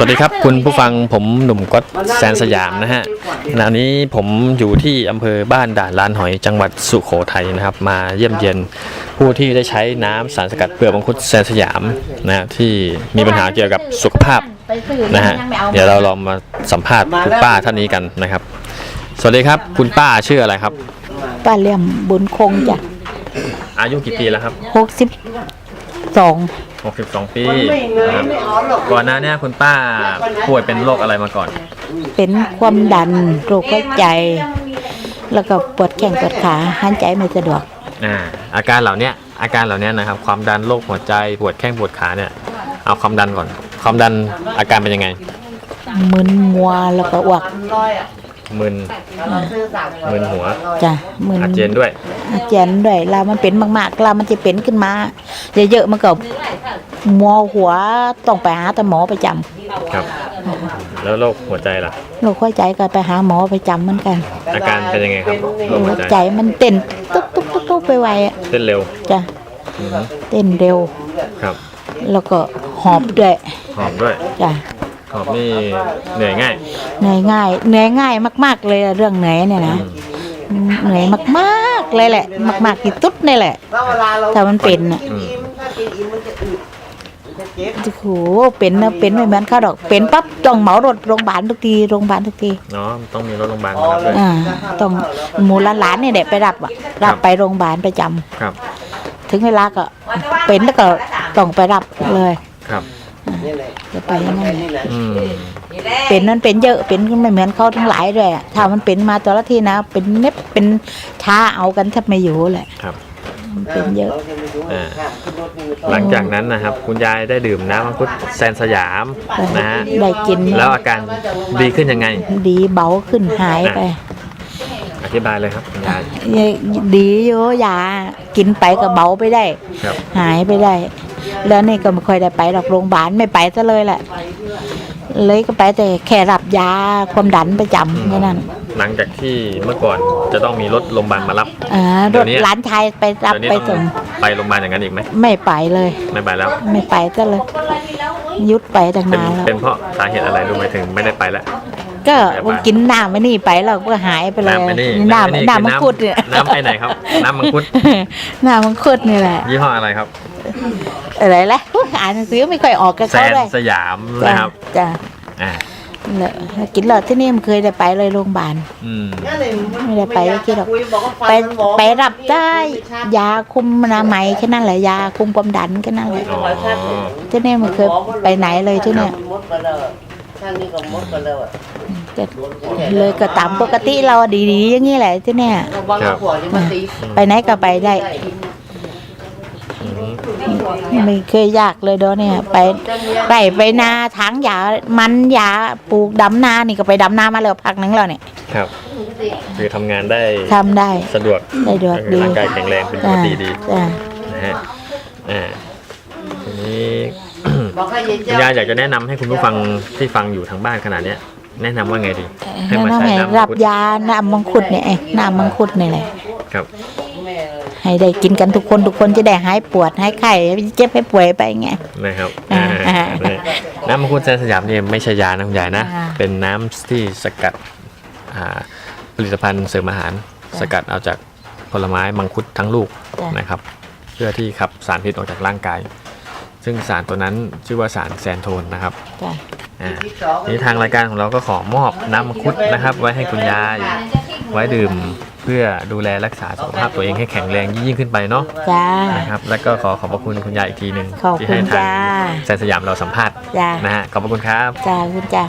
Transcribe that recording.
วัสดีครับคุณผู้ฟังผมหนุ่มก๊อตแซนสยามนะฮะขณะนี้ผมอยู่ที่อำเภอบ้านด่านลานหอยจังหวัดสุโขทัยนะครับ มาเยี่ยมเยียนผู้ที่ได้ใช้น้ำสารสกัดเปลือกมังคุดแซนสยามนะฮะที่มีปัญหาเกี่ยวกับสุขภาพนะฮะเดี๋ยวเราลองมาสัมภาษณ์คุณป้าท่านนี้กันนะครับ สวัสดีครับคุณป้าชื่ออะไรครับป้าเลี่ยมบุญคงจ้ะอายุกี่ปีแล้วครับหกสิบ สอง62 ปีนะครับก่อนหน้าเนี้คุณป้าป่วยเป็นโรคอะไรมาก่อน เป็นความดันโรคหัวใจ แล้วก็ปวดแข้งปวดขาหายใจไม่สะดวกอ่าอาการเหล่าเนี้ยอาการเหล่าเนี้ยนะครับ ความดันโรคหัวใจปวดแข้งปวดขาเนี่ยเอาความดันก่อน ความดันอาการเป็นยังไงมึนมัวแล้วก็อ้วก มึน มึนหัว จ้ะมึนอาเจียนด้วย อาเจียนด้วยลามันเป็นมากๆลามันจะเป็นขึ้นมาเยอะๆมันก็มัวหัวต้องไปหาแต่หมอประจำครับ แล้วโรคหัวใจล่ะ โรคหัวใจก็ไปหาหมอประจำเหมือนกันอาการเป็นยังไงครับโรคหัหัววใจใจมันเต้นตุ๊กตุ๊กตุ๊กตุ๊กไปไวอะเต้นเร็วจ้ะอืมเต้นเร็ว ครับแล้วก็หอบด้วยหอบด้วย จ้ะ หอบนี่เหนื่อยง่าย เหนื่อยง่ายเหนื่อยง่ายมาก ๆ เลยอะเรื่องเหนื่อยเนี่ยนะเหนื่อยมากๆเลยแหละ มากๆที่ตุ๊ดนี่แหละแล้วเวลาเราแต่มันเป็นอะกินอิ่มถ้ากินอิ่มมันจะอึดมันจะเจ็บโอ้โหเป็นนะเป็นไม่เหมือนเขาดอกเป็นปั๊บต้องเหมารถโรงพยาบาลทุกทีโรงพยาบาลทุกที เนาะต้องมีรถโรงพยาบาลมารับด้วยอ่าต้องหมูหลานๆเนี่ยแหละไปรับอะรับไปโรงพยาบาลประจำครับ ถึงเวลาก็เป็นแล้วก็ต้องไปรับเลยครับนี่แหละ จะไปอยังไงนี่แหละอืมเป็นนั้นเป็นเยอะเป็นไม่เหมือนเขาทั้งหลายด้วยอะถ้ามันเป็นมาตัวละทีนะ เป็นเน็บเป็นช้าเอากันแทบไม่อยู่แหละครับ มันเป็นเยอะราจะไม่รู้อ่าค่ะขึ้นรถนี่ไม่ต้องหลังจากนั้นนะครับ คุณยายได้ดื่มน้ำมังคุดแซนสยามนะฮะ ได้กิน แล้วอาการดีขึ้นยังไง ดีเบาขึ้นหายไป อธิบายเลยครับคุณยาย ดีอยู่ยากินไปก็เบาไปได้ ครับ หายไปได้ แล้วนี่ก็ไม่ค่อยได้ไปหรอกโรงพยาบาลไม่ไปซะเลยแหละ เลยก็ไปแต่แค่รับยาความดันประจำแค่นั้นหลังจากที่เมื่อก่อนจะต้องมีรถโรงพยาบาลมารับอ่าเดี๋รยวถนี้หลานชายไปรับเดี๋ยวนี้ไปต้อส่งงไปโรงพยาบาลอย่างนั้นอีกไหมไม่ไปเลย ไม่ไปแล้ว ไม่ไปซะเลยยุดไปตั้งเป็นนานแล้วเป็นเพราะสาเหตุอะไรรู้ไหมถึงไม่ได้ไปแล้ว ก็กินน้ำไม่นี่ไปแล้วก็หายไปเลยน้ำไม่นี่น้ำไม่น้ำมังคุดเนี่ยน้ำไอ้ไหนครับ น้ำมังคุดน้ำมังคุดนี่แหละ ยี่ห้ออะไรครับ อะไรล่ะอุ๊ยอ่านหนังสือไม่ค่อยออกกับแซเขานเลยสยามนะครับจ้ะอ่าเลอะกินเหลอดที่นี่มันเคยได้ไปเลยโรงพยาบาลอืมนั่นเลยไม่ได้ไปก็คิดหรอกคุยบอกว่าฟันไปมันบอกไปรับได้ยาคุมอนามัยแค่นั้นแหละยาคุมความดันแค่นั้นแหละอ๋อที่นี่มันเคยไปไหนเลยที่เนี่ ยมดไปแล้วท่านนี่ก็มดไปแล้วอะจะเลยก็ตามปกติเราดีๆอย่างนี้แหละที่เนี่ย ระวังหัวจะมาตีไปไหนก็ไปได้อืมไม่เคยยากเลยเด้อเนี่ย ไปไปไปนาทางยามันยาปลูกดำนานี่ก็ไปดำนามาแล้วพักหนึงแล้วเนี่ยครับ คือทำงานได้ทำได้ สะดวกได้ดวกดีร่างกายแข็งแรงเป็นปกจ้าติดีจ้านะฮะอ่าทีนี้ บอกให้ยายคุณยายอยากจะแนะนำให้คุณผู้ฟังที่ฟังอยู่ทางบ้านขนาดเนี้ย แนะนำว่าไงดี ให้แล้วมาน้องใช้ให้น้ำมัรังบคุดยาน้ำมังคุดเนี่ยไอ้น้ำมังคุดนี่แหละ ครับแม่เลยให้ได้กินกันทุกคนทุกคนจะได้หายปวดหายไข้เจ็บให้ป่วยไปไง นะครับอ่าอ่าเนี่ยน้ำมังคุดแซนสยามเนี่ยไม่ใช่ยานะคุณยายนะ อ่าเป็นน้ำที่สกัดอ่าผลิตภัณฑ์เสริมอาหาร จ้ะสกัดเอาจากผลไม้มังคุดทั้งลูกจ้ะ นะครับ เพื่อที่ขับสารพิษออกจากร่างกาย ซึ่งสารตัวนั้นชื่อว่าสารแซนโทนนะครับ จ้ะอ่าที่สอง นี้ทางรายการของเราก็ขอมอบน้ำมังคุดนะครับ ไว้ให้คุณยาย ไว้ดื่มเพื่อดูแลรักษาสุขภาพตัวเองให้แข็งแรงยิ่งขึ้นไปเนาะจ้า นะครับแล้วก็ขอขอบพระคุณคุณยายอีกทีหนึ่งขอบที่คุณให้ทางจ้าแซนสยามเราสัมภาษณ์จ้านะฮะขอบพระคุณครับ จ้าคุณจ้า